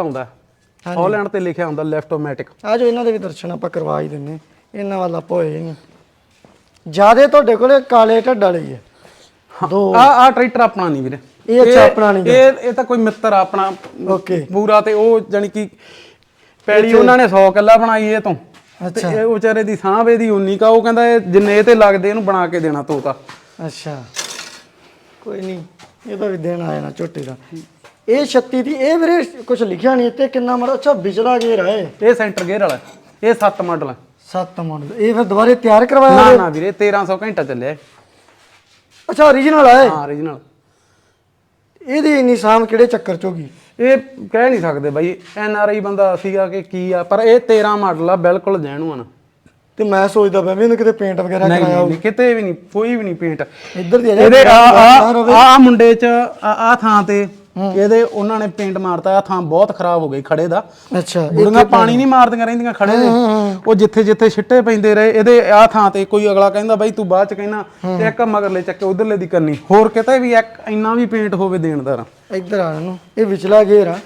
ਆਉਂਦਾ ਹਾਲੈਂਡ ਤੇ ਲਿਖਿਆ ਹੁੰਦਾ ਲੈਫਟ ਆਟੋਮੈਟਿਕ ਆ ਜੋ ਇਹਨਾਂ ਦੇ ਵੀ ਦਰਸ਼ਨ ਆਪਾਂ ਕਰਵਾ ਹੀ ਦਿੰਨੇ ਇਹਨਾਂ ਵੱਲ ਆਪਾਂ ਹੋਏ ਨਹੀਂ ਜਿਆਦੇ ਤੁਹਾਡੇ ਕੋਲੇ ਕਾਲੇ ਢੱਡ ਵਾਲੇ ਹੀ। ਆ ਦੋ। ਆ ਆ ਟਰੈਕਟਰ ਆਪਣਾ ਨਹੀਂ ਵੀਰੇ। ਇਹ ਅੱਛਾ ਆਪਣਾ ਨਹੀਂ। ਇਹ ਇਹ ਤਾਂ ਕੋਈ ਮਿੱਤਰ ਆਪਣਾ ਓਕੇ। ਪੂਰਾ ਤੇ ਉਹ ਜਾਨੀ ਕਿ ਪੈਲੀ ਉਹਨਾਂ ਨੇ 100 ਕਿੱਲਾ ਬਣਾਈ ਇਹ ਤੋਂ। ਤੇ ਅੱਛਾ। ਇਹ ਵਿਚਾਰੇ ਦੀ ਸਾਂਭ ਇਹਦੀ ਉਨੀ ਕਾ ਉਹ ਕਹਿੰਦਾ ਇਹ ਜਿੰਨੇ ਇਹ ਤੇ ਲੱਗਦੇ ਇਹਨੂੰ ਬਣਾ ਕੇ ਦੇਣਾ ਤੋਤਾ। ਅੱਛਾ। ਕੋਈ ਨਹੀਂ ਇਹਦਾ ਵੀ ਦੇਣ ਆ ਜਾਣਾ ਝੋਟੇ ਦਾ। ਇਹ 36 ਦੀ ਇਹ ਵੀਰੇ ਕੁਝ ਲਿਖਿਆ ਨਹੀਂ ਇੱਥੇ ਕਿੰਨਾ ਮੜਾ ਅੱਛਾ ਵਿਚਲਾ ਗੇਰ ਹੈ ਇਹ। ਸੈਂਟਰ ਗੇਅਰ ਵਾਲਾ ਇਹ 7 ਮਾਡਲ ਹੈ ਮਾਡਲ ਇਹ ਫਿਰ ਦੁਬਾਰੇ ਤਿਆਰ ਕਰਵਾਇਆ ਨਾ ਨਾ ਵੀਰੇ 1300 ਘੰਟਾ ਚੱਲਿਆ। ਅੱਛਾ origignal ਹੈ ਹਾਂ origignal ਇਹਦੀ ਇੰਨੀ ਸਾਮ ਕਿਹੜੇ ਚੱਕਰ ਚ ਹੋਗੀ ਇਹ ਕਹਿ ਨਹੀਂ ਸਕਦੇ ਬਾਈ ਐਨ ਆਰ ਆਈ ਬੰਦਾ ਸੀਗਾ ਕਿ ਕੀ ਆ ਪਰ ਇਹ 13 ਮਾਡਲ ਆ ਬਿਲਕੁਲ ਜੈਨੂਅਨ ਤੇ ਮੈਂ ਸੋਚਦਾ ਪਿਆ ਵੀ ਇਹਨੂੰ ਕਿਤੇ ਪੇਂਟ ਵਗੈਰਾ ਕਰਾਇਆ ਨਹੀਂ ਕਿਤੇ ਵੀ ਨਹੀਂ ਕੋਈ ਵੀ ਨਹੀਂ ਪੇਂਟ ਇੱਧਰ ਦੀ ਆ ਇਹਦੇ ਆ ਆ ਆ ਮੁੰਡੇ ਚ ਆ ਆ ਥਾਂ ਤੇ ਇਹਦੇ ਉਹਨਾਂ ਨੇ ਪੇਂਟ ਮਾਰਤਾ ਆ ਥਾਂ ਬਹੁਤ ਖਰਾਬ ਹੋ ਗਈ ਖੜੇ ਦਾ। ਅੱਛਾ ਬੁੜੀਆਂ ਪਾਣੀ ਨਹੀਂ ਮਾਰਦੀਆਂ ਰਹਿੰਦੀਆਂ ਖੜੇ ਦੇ। ਉਹ ਜਿੱਥੇ ਜਿੱਥੇ ਛਿੱਟੇ ਪੈਂਦੇ ਰਹੇ ਇਹਦੇ ਆ ਥਾਂ ਤੇ ਕੋਈ ਅਗਲਾ ਕਹਿੰਦਾ ਬਾਈ ਤੂੰ ਬਾਅਦ ਚ ਕਹਿਣਾ ਇੱਕ ਮਗਰਲੇ ਚੱਕੇ ਉਧਰਲੇ ਦੀ ਕਰਨੀ। ਹੋਰ ਕਿਤੇ ਵੀ ਇੱਕ ਇੰਨਾ ਵੀ ਪੇਂਟ ਹੋਵੇ ਦੇਣਦਾਰ ਇੱਧਰ ਆ ਇਹਨੂੰ ਇਹ ਵਿਚਲਾ ਗੇਰ ਆ।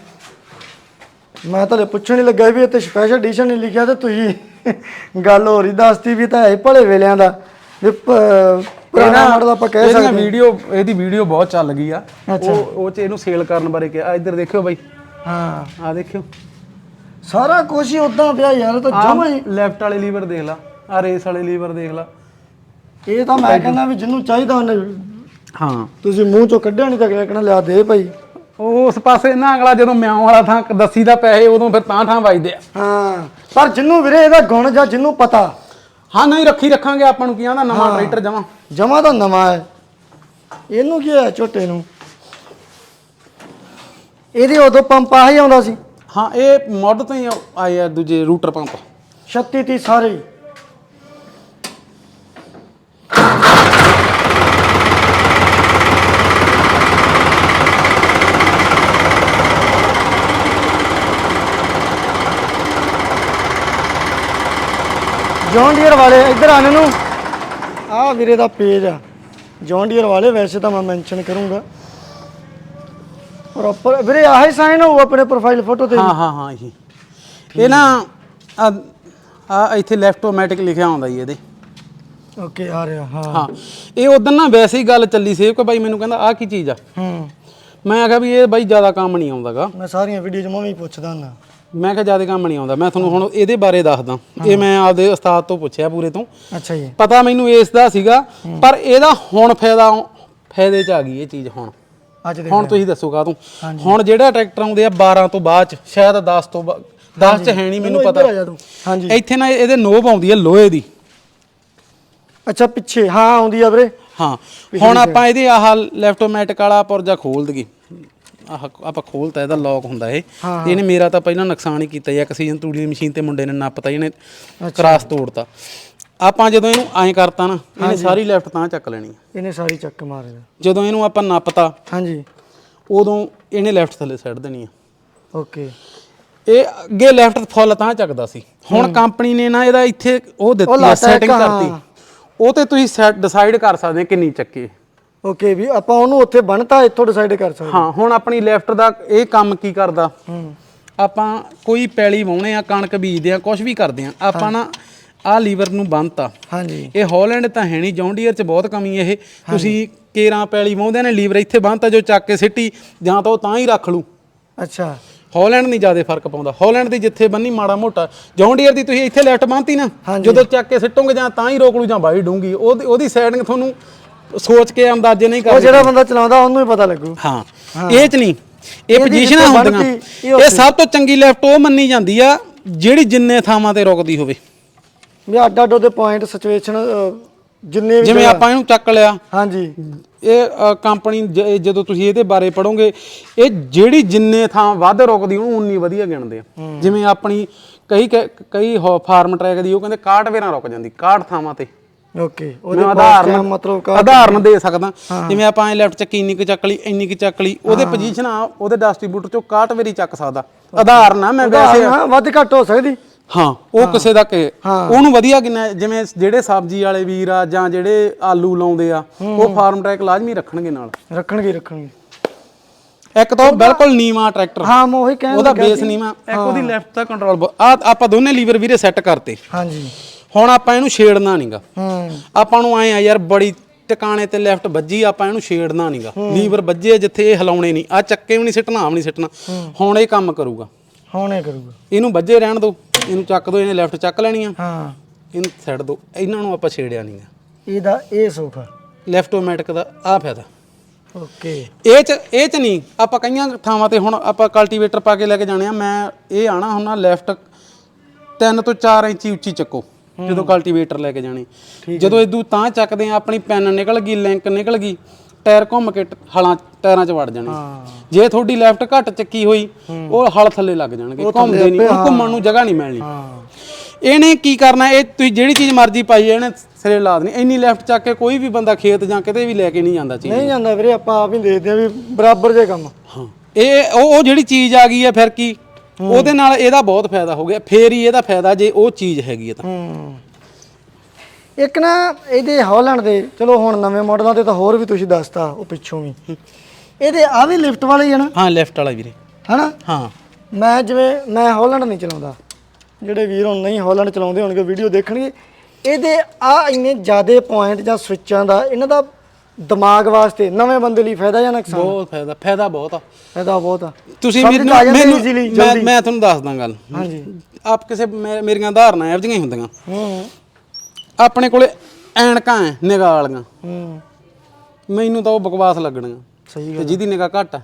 ਮੈਂ ਤਾਂ ਪੁੱਛਣ ਹੀ ਲੱਗਾ ਵੀ ਇੱਥੇ ਸਪੈਸ਼ਲ ਐਡੀਸ਼ਨ ਨਹੀਂ ਲਿਖਿਆ ਤੇ ਤੁਸੀਂ ਗੱਲ ਹੋ ਰਹੀ ਦੱਸਤੀ ਵੀ ਤਾਂ ਹੈ ਹੀ ਭਲੇ ਵੇਲਿਆਂ ਦਾ। ਪੁਰਾਣਾ ਮਾਡਲ ਆਪਾਂ ਕਹਿ ਸਕਦੇ ਵੀਡੀਓ ਇਹਦੀ ਵੀਡੀਓ ਬਹੁਤ ਚੱਲ ਗਈ ਆ। ਉਹ ਉਹ ਚ ਇਹਨੂੰ ਸੇਲ ਕਰਨ ਬਾਰੇ ਕਿਹਾ। ਇੱਧਰ ਦੇਖਿਓ ਬਾਈ। ਹਾਂ। ਆ ਦੇਖਿਓ। ਸਾਰਾ ਕੁਝ ਹੀ ਉਦਾਂ ਪਿਆ ਯਾਰ ਤਾਂ ਜਮਾ ਹੀ। ਲੈਫਟ ਵਾਲੇ ਲੀਵਰ ਦੇਖ ਲਾ। ਆ ਰੇਸ ਵਾਲੇ ਲੀਵਰ ਦੇਖ ਲਾ। ਇਹ ਤਾਂ ਮੈਂ ਕਹਿੰਦਾ ਵੀ ਜਿਹਨੂੰ ਚਾਹੀਦਾ ਉਹਨੇ ਹਾਂ। ਤੁਸੀਂ ਮੂੰਹ ਚੋਂ ਕੱਢਿਆ ਨਹੀਂ ਤਾਂ ਕਹਿਣਾ ਲਿਆ ਦੇ ਭਾਈ। ਉਸ ਪਾਸੇ ਨਾ ਅਗਲਾ ਜਦੋਂ ਮਿਆਉਂ ਵਾਲਾ ਥਾਂ ਦੱਸੀ ਦਾ ਪੈਸੇ ਉਦੋਂ ਫਿਰ ਤਾਂ ਥਾਂ ਵੱਜਦੇ ਆ। ਹਾਂ। ਪਰ ਜਿਹਨੂੰ ਵੀਰੇ ਇਹਦਾ ਗੁਣ ਜਾਂ ਜਿਹਨੂੰ ਪਤਾ ਹਾਂ ਨਹੀਂ ਰੱਖੀ ਰੱਖਾਂਗੇ ਆਪਾਂ ਨੂੰ ਕੀ ਆਂਦਾ ਨਵਾਂ ਟਰੈਕਟਰ ਜਮਾ। ਜਮਾ ਤਾਂ ਨਵਾਂ ਹੈ। ਇਹਨੂੰ ਕੀ ਹੋਇਆ ਝੋਟੇ ਨੂੰ? ਇਹਦੇ ਉਦੋਂ ਪੰਪ ਆ ਹੀ ਆਉਂਦਾ ਸੀ। ਹਾਂ ਇਹ ਮੋਡ ਤੋਂ ਹੀ ਆਏ ਆ ਦੂਜੇ ਰੂਟਰ ਪੰਪ। 36 ਤੀ ਸਾਰੇ। ਹੀ। ਜੌਨ ਡੀਅਰ ਵਾਲੇ ਇੱਧਰ ਆਣ ਨੂੰ ਆ ਵੀਰੇ ਦਾ ਪੇਜ ਆ। ਜੌਨ ਡੀਅਰ ਵਾਲੇ ਵੈਸੇ ਤਾਂ ਮੈਂ ਮੈਂਸ਼ਨ ਕਰੂੰਗਾ। ਪ੍ਰੋਪਰ ਵੀਰੇ ਆਹੀ ਸਾਈਨ ਹੋਊ ਆਪਣੇ ਪ੍ਰੋਫਾਈਲ ਫੋਟੋ ਤੇ? ਹਾਂ ਹਾਂ ਹਾਂ ਇਹੀ। ਇਹ ਨਾ ਆ ਇੱਥੇ ਲੈਫਟ ਆਟੋਮੈਟਿਕ ਲਿਖਿਆ ਹੁੰਦਾ ਜੀ ਇਹਦੇ। ਓਕੇ ਆ ਰਿਹਾ ਹਾਂ। ਹਾਂ। ਇਹ ਉਦੋਂ ਨਾ ਵੈਸੇ ਹੀ ਗੱਲ ਚੱਲੀ ਸੀ ਕਿ ਬਾਈ ਮੈਨੂੰ ਕਹਿੰਦਾ ਆ ਕੀ ਚੀਜ਼ ਆ? ਹੂੰ। ਮੈਂ ਆਖਿਆ ਵੀ ਇਹ ਬਾਈ ਜ਼ਿਆਦਾ ਕੰਮ ਨਹੀਂ ਆਉਂਦਾਗਾ। ਮੈਂ ਸਾਰੀਆਂ ਵੀਡੀਓ 'ਚ ਮੈਂ ਵੀ ਪੁੱਛਦਾ ਹੁੰਦਾ। ਮੈਂ ਕਿਹਾ ਜ਼ਿਆਦਾ ਕੰਮ ਨਹੀਂ ਆਉਂਦਾ। ਮੈਂ ਤੁਹਾਨੂੰ ਹੁਣ ਇਹਦੇ ਬਾਰੇ ਦੱਸਦਾ। ਇਹ ਮੈਂ ਆਪਦੇ ਉਸਤਾਦ ਤੋਂ ਪੁੱਛਿਆ ਪੂਰੇ ਤੋਂ। ਅੱਛਾ ਜੀ। ਪਤਾ ਮੈਨੂੰ ਇਸ ਦਾ ਸੀਗਾ ਪਰ ਇਹਦਾ ਹੁਣ ਫਾਇਦਾ ਫਾਇਦੇ ਚ ਆ ਗਈ ਇਹ ਚੀਜ਼ ਹੁਣ। ਅੱਜ ਦੇ ਹੁਣ ਤੁਸੀਂ ਦੱਸੋ ਕਾਹਤੋਂ। ਹੁਣ ਜਿਹੜਾ ਟਰੈਕਟਰ ਆਉਂਦੇ ਆ 12 ਤੋਂ ਬਾਅਦ ਚ ਸ਼ਾਇਦ 10 ਤੋਂ 10 ਚ ਹੈ ਨਹੀਂ ਮੈਨੂੰ ਪਤਾ। ਆ ਹਾਂਜੀ। ਇੱਥੇ ਨਾ ਇਹਦੇ ਨੋਬ ਆਉਂਦੀ ਹੈ ਲੋਹੇ ਦੀ। ਅੱਛਾ ਪਿੱਛੇ। ਹਾਂ ਆਉਂਦੀ ਆ ਵੀਰੇ। ਹਾਂ। ਹੁਣ ਆਪਾਂ ਇਹਦੇ ਆਹ ਲੈਫਟੋਮੈਟਿਕ ਵਾਲਾ ਪੁਰਜਾ ਖੋਲ ਦਈਏ। ਆਹ ਆਪਾਂ ਖੋਲਤਾ ਇਹਦਾ ਲੌਕ ਹੁੰਦਾ ਇਹ। ਇਹਨੇ ਮੇਰਾ ਤਾਂ ਪਹਿਲਾਂ ਨੁਕਸਾਨ ਹੀ ਕੀਤਾ ਇੱਕ ਸੀਜ਼ਨ ਤੂੜੀ ਦੀ ਮਸ਼ੀਨ ਤੇ ਮੁੰਡੇ ਨੇ ਨੱਪਤਾ ਇਹਨੇ ਕਰਾਸ ਤੋੜਤਾ। ਆਪਾਂ ਜਦੋਂ ਇਹਨੂੰ ਐਂ ਕਰਤਾ ਨਾ ਇਹਨੇ ਸਾਰੀ ਲੈਫਟ ਤਾਂ ਚੱਕ ਲੈਣੀ। ਇਹਨੇ ਸਾਰੀ ਚੱਕ ਮਾਰ ਜਦੋਂ ਇਹਨੂੰ ਆਪਾਂ ਨੱਪਤਾ ਹਾਂਜੀ। ਉਦੋਂ ਇਹਨੇ ਲੈਫਟ ਥੱਲੇ ਸੱਟ ਦੇਣੀ ਆ। ਓਕੇ। ਇਹ ਅੱਗੇ ਲੈਫਟ ਫੁੱਲ ਤਾਂ ਚੱਕਦਾ ਸੀ। ਹੁਣ ਕੰਪਨੀ ਨੇ ਨਾ ਇਹਦਾ ਇੱਥੇ ਉਹ ਦਿੱਤੀ ਸੈਟਿੰਗ ਕਰਤੀ। ਉਹ ਤੇ ਤੁਸੀਂ ਡਿਸਾਈਡ ਕਰ ਸਕਦੇ ਕਿੰਨੀ ਚੱਕੇ। ਓਕੇ ਵੀ ਆਪਾਂ ਉਹਨੂੰ ਉੱਥੇ ਬਣਤਾ ਇੱਥੋਂ ਡਿਸਾਈਡ ਕਰ ਸਕਦੇ ਹਾਂ। ਹੁਣ ਆਪਣੀ ਲੈਫਟ ਦਾ ਇਹ ਕੰਮ ਕੀ ਕਰਦਾ? ਹੂੰ। ਆਪਾਂ ਕੋਈ ਪੈਲੀ ਵਾਉਣੇ ਆ ਕਣਕ ਬੀਜਦੇ ਆ ਕੁਝ ਵੀ ਕਰਦੇ ਆ ਆਪਾਂ ਨਾ ਆਹ ਲੀਵਰ ਨੂੰ ਬੰਨਤਾ ਹਾਂਜੀ। ਇਹ ਹਾਲੈਂਡ ਤਾਂ ਹੈ ਨਹੀਂ ਜੌਂਡੀਅਰ ਚ ਬਹੁਤ ਕਮੀ ਇਹ। ਤੁਸੀਂ ਕੇਰਾਂ ਪੈਲੀ ਵਾਉਂਦੇ ਨੇ ਲੀਵਰ ਇੱਥੇ ਬੰਨਤਾ ਜੋ ਚੱਕ ਕੇ ਸਿੱਟੀ ਜਾਂ ਤਾਂ ਉਹ ਤਾਂ ਹੀ ਰੱਖ ਲੂ ਅੱਛਾ। ਹਾਲੈਂਡ ਨਹੀਂ ਜ਼ਿਆਦਾ ਫ਼ਰਕ ਪਾਉਂਦਾ। ਹਾਲੈਂਡ ਦੀ ਜਿੱਥੇ ਬੰਨੀ ਮਾੜਾ ਮੋਟਾ ਜੌਂਡੀਅਰ ਦੀ ਤੁਸੀਂ ਇੱਥੇ ਲੈਫਟ ਬੰਨਤੀ ਨਾ ਜਦੋਂ ਚੱਕ ਕੇ ਸਿੱਟੋਗੇ ਜਾਂ ਤਾਂ ਹੀ ਰੋਕ ਲੂ ਜਾਂ ਬਾਈ ਡੂੰਗੀ। ਉਹਦੀ ਉਹਦੀ ਸੈਟਿੰਗ ਤੁਹਾਨੂੰ ਸੋਚ ਕੇ ਅੰਦਾਜ਼ੇ ਨਹੀਂ ਉਹ ਕਰਦੇ। ਜਿਹੜਾ ਬੰਦਾ ਚਲਾਉਂਦਾ ਉਹਨੂੰ ਹੀ ਪਤਾ ਲੱਗੂ। ਹਾਂ ਇਹ ਚ ਨਹੀਂ। ਇਹ ਇਹਦੀ ਪੋਜੀਸ਼ਨਾਂ ਜਿੱਥੇ ਹੁੰਦੀਆਂ। ਬਣਦੀ, ਇਹ ਇਹ ਸਭ ਤੋਂ ਚੰਗੀ ਲੈਫਟ ਉਹ ਮੰਨੀ ਜਾਂਦੀ ਆ ਜਿਹੜੀ ਜਿੰਨੇ ਥਾਵਾਂ ਤੇ ਰੁਕਦੀ ਹੋਵੇ। ਵੀ ਅੱਡ ਅੱਡ ਉਹਦੇ ਪੁਆਇੰਟ ਸਿਚੁਏਸ਼ਨ ਜਿੰਨੇ ਵੀ ਜਿਵੇਂ ਆਪਾਂ ਇਹਨੂੰ ਚੱਕ ਲਿਆ। ਹਾਂਜੀ। ਇਹ ਕੰਪਨੀ ਜਦੋਂ ਤੁਸੀਂ ਇਹਦੇ ਬਾਰੇ ਪੜੋਗੇ ਇਹ ਜਿਹੜੀ ਜਿੰਨੇ ਥਾਂ ਵੱਧ ਰੁਕਦੀ ਉਹਨੂੰ ਉਨੀ ਵਧੀਆ ਗਿਣਦੇ ਆ। ਜਿਵੇਂ ਆਪਣੀ ਕਈ ਕਈ ਫਾਰਮ ਟਰੈਕ ਦੀ ਉਹ ਕਹਿੰਦੇ 61 ਵੇਰਾਂ ਰੁਕ ਜਾਂਦੀ 61 ਥਾਵਾਂ ਤੇ। ਓਕੇ ਉਹਦੇ ਮੈਂ ਆਧਾਰਨ ਮਤਲਬ ਕਾ ਆਧਾਰਨ ਦੇ ਸਕਦਾ। ਜਿਵੇਂ ਆਪਾਂ ਐ ਲੈਫਟ ਚ ਇੰਨੀ ਕੁ ਚੱਕ ਲਈ ਇੰਨੀ ਕੁ ਚੱਕ ਲਈ ਉਹਦੇ ਪੋਜੀਸ਼ਨ ਆ ਉਹਦੇ ਡਿਸਟ੍ਰੀਬਿਊਟਰ ਚੋਂ 61 ਵੇਰੀ ਚੱਕ ਸਕਦਾ। ਆਧਾਰਨ ਆ ਮੈਂ ਵੈਸੇ ਹਾਂ ਵੱਧ ਘੱਟ ਹੋ ਸਕਦੀ। ਹਾਂ ਉਹ ਕਿਸੇ ਦਾ ਕਿ ਉਹਨੂੰ ਵਧੀਆ ਕਿੰਨਾ ਜਿਵੇਂ ਜਿਹੜੇ ਸਬਜ਼ੀ ਵਾਲੇ ਵੀਰ ਆ ਜਾਂ ਜਿਹੜੇ ਆਲੂ ਲਾਉਂਦੇ ਆ ਉਹ ਫਾਰਮ ਟਰੈਕ ਲਾਜ਼ਮੀ ਰੱਖਣਗੇ ਨਾਲ। ਰੱਖਣਗੇ ਰੱਖਣਗੇ। ਇੱਕ ਤਾਂ ਉਹ ਬਿਲਕੁਲ ਨੀਵਾ ਟਰੈਕਟਰ ਹਾਂ ਮੈਂ ਉਹੀ ਕਹਿਣ ਉਹਦਾ ਲੱਗਾ ਬੇਸ ਨੀਵਾ। ਇੱਕ ਉਹਦੀ ਲੈਫਟ ਦਾ ਕੰਟਰੋਲ ਆ ਆਪਾਂ ਦੋਨੇ ਲੀਵਰ ਵੀਰੇ ਸੈੱਟ ਕਰਤੇ। ਹਾਂਜੀ। ਹੁਣ ਆਪਾਂ ਇਹਨੂੰ ਛੇੜਨਾ ਨਹੀਂਗਾ ਹੂੰ। ਆਪਾਂ ਨੂੰ ਐ ਆ ਯਾਰ ਬੜੀ ਟਿਕਾਣੇ ਤੇ ਲੈਫਟ ਵੱਜੀ ਆਪਾਂ ਇਹਨੂੰ ਛੇੜਨਾ ਨਹੀਂਗਾ ਲੀਵਰ ਵੱਜੇ ਜਿੱਥੇ ਇਹ ਹਿਲਾਉਣੇ ਨਹੀਂ ਆ ਚੱਕੇ ਵੀ ਨਹੀਂ ਸਿੱਟਣਾ ਆ ਵੀ ਨਹੀਂ ਸਿੱਟਣਾ। ਹੁਣ ਇਹ ਕੰਮ ਕਰੂਗਾ। ਹੁਣ ਇਹ ਕਰੂਗਾ। ਇਹਨੂੰ ਵੱਜੇ ਰਹਿਣ ਦਿਓ ਇਹਨੂੰ ਚੱਕ ਦਿਓ ਇਹਨੇ ਲੈਫਟ ਚੱਕ ਲੈਣੀ ਆ। ਹਾਂ। ਇਹਨੂੰ ਛੱਡ ਦਿਓ ਇਹਨਾਂ ਨੂੰ ਆਪਾਂ ਛੇੜਿਆ ਨਹੀਂਗਾ ਇਹਦਾ ਇਹ ਸੋਫਾ। ਲੈਫਟੋਮੈਟਿਕ ਦਾ ਆ ਫਾਇਦਾ। ਓਕੇ। ਇਹ ਚ ਇਹ ਚ ਨਹੀਂ। ਆਪਾਂ ਕਈਆਂ ਥਾਵਾਂ ਤੇ ਹੁਣ ਆਪਾਂ ਕਲਟੀਵੇਟਰ ਪਾ ਕੇ ਲੈ ਕੇ ਜਾਣੇ ਆ। ਮੈਂ ਇਹ ਆਣਾ ਹੁੰਦਾ ਲੈਫਟ 3 ਤੋਂ 4 ਇੰਚੀ ਉੱਚੀ ਚੱਕੋ। ਜਦੋਂ ਕਲਟੀਵੇਟਰ ਲੈ ਕੇ ਜਾਣੇ। ਜਦੋਂ ਇਦੋਂ ਤਾਂ ਚੱਕਦੇ ਆ ਆਪਣੀ ਪੈਨ ਨਿਕਲ ਗਈ ਲਿੰਕ ਨਿਕਲ ਗਈ ਟਾਇਰ ਘੁੰਮ ਕੇ ਹਲਾਂ ਟਾਇਰਾਂ 'ਚ ਵੜ ਜਾਣੇ। ਜੇ ਤੁਹਾਡੀ ਲੈਫਟ ਘੱਟ ਚੱਕੀ ਹੋਈ ਉਹ ਹਲ ਥੱਲੇ ਲੱਗ ਜਾਣਗੇ ਘੁੰਮਦੇ ਨਹੀਂ ਉਹ ਘੁੰਮਣ ਨੂੰ ਜਗ੍ਹਾ ਨਹੀਂ ਮਿਲਣੀ। ਇਹਨੇ ਕੀ ਕਰਨਾ ਇਹ ਤੁਸੀਂ ਜਿਹੜੀ ਚੀਜ਼ ਮਰਜ਼ੀ ਪਾਈ ਇਹਨੇ ਸਿਰੇ ਲਾ ਦੇਣੀ। ਇੰਨੀ ਲੈਫਟ ਚੱਕ ਕੇ ਕੋਈ ਵੀ ਬੰਦਾ ਖੇਤ ਜਾਂ ਕਿਤੇ ਵੀ ਲੈ ਕੇ ਨਹੀਂ ਜਾਂਦਾ ਚੀਜ਼ ਨਹੀਂ ਜਾਂਦਾ ਵੀਰੇ ਆਪਾਂ ਆਪ ਹੀ ਦੇਖਦੇ ਆ ਵੀ ਬਰਾਬਰ ਜੇ ਕੰਮ। ਹਾਂ। ਇਹ ਉਹ ਜਿਹੜੀ ਚੀਜ਼ ਆ ਗਈ ਹੈ ਫਿਰ ਕੀ? ਉਹਦੇ ਨਾਲ ਇਹਦਾ ਬਹੁਤ ਫਾਇਦਾ ਹੋ ਗਿਆ ਫੇਰ ਹੀ ਇਹਦਾ ਫਾਇਦਾ ਜੇ ਉਹ ਚੀਜ਼ ਹੈਗੀ ਹੈ ਤਾਂ। ਹੂੰ। ਇੱਕ ਨਾ ਇਹਦੇ ਹੌਲੈਂਡ ਦੇ ਚਲੋ ਹੁਣ ਨਵੇਂ ਮਾਡਲਾਂ ਤੇ ਤਾਂ ਹੋਰ ਵੀ ਤੁਸੀਂ ਦੱਸਤਾ ਉਹ ਪਿੱਛੋਂ ਵੀ। ਇਹਦੇ ਆ ਵੀ ਲਿਫਟ ਵਾਲੇ ਹੀ ਆ ਨਾ? ਹਾਂ ਲੈਫਟ ਵਾਲਾ ਵੀਰੇ। ਹਨਾ? ਹਾਂ। ਮੈਂ ਜਿਵੇਂ ਮੈਂ ਹੌਲੈਂਡ ਨਹੀਂ ਚਲਾਉਂਦਾ। ਜਿਹੜੇ ਵੀਰ ਹੁਣ ਨਹੀਂ ਹੌਲੈਂਡ ਚਲਾਉਂਦੇ ਹੋਣਗੇ ਵੀਡੀਓ ਦੇਖਣਗੇ। ਇਹਦੇ ਆ ਇੰਨੇ ਜ਼ਿਆਦੇ ਪੁਆਇੰਟ ਜਾਂ ਸਵਿੱਚਾਂ ਦਾ ਇਹਨਾਂ ਦਾ ਦਿਮਾਗ ਵਾਸਤੇ ਨਵੇਂ ਬੰਦੇ ਲਈ ਫਾਇਦਾ ਜਾਂ ਨੁਕਸਾਨ? ਬਹੁਤ ਫਾਇਦਾ ਫਾਇਦਾ ਬਹੁਤ ਆ। ਫਾਇਦਾ ਬਹੁਤ ਆ। ਤੁਸੀਂ ਸਮਝ ਮੈਨੂੰ ਆ ਜਾਂਦੇ ਮੈਨੂੰ easily, ਮੈਂ ਜਲਦੀ। ਮੈਂ ਤੁਹਾਨੂੰ ਦੱਸਦਾ ਗੱਲ। ਹਾਂਜੀ। ਆਪ ਕਿਸੇ ਮੇ- ਮੇਰੀਆਂ ਧਾਰਨਾ ਇਹੋ ਜਿਹੀਆਂ ਹੀ ਹੁੰਦੀਆਂ। ਹੂੰ। ਆਪਣੇ ਕੋਲੇ ਐਨਕਾਂ ਐ ਨਿਗਾਹ ਵਾਲੀਆਂ। ਹੂੰ। ਮੈਨੂੰ ਤਾਂ ਉਹ ਬਕਵਾਸ ਲੱਗਣੀਆਂ। ਸਹੀ ਤੇ ਜਿਹਦੀ ਨਿਗਾਹ ਘੱਟ ਆ।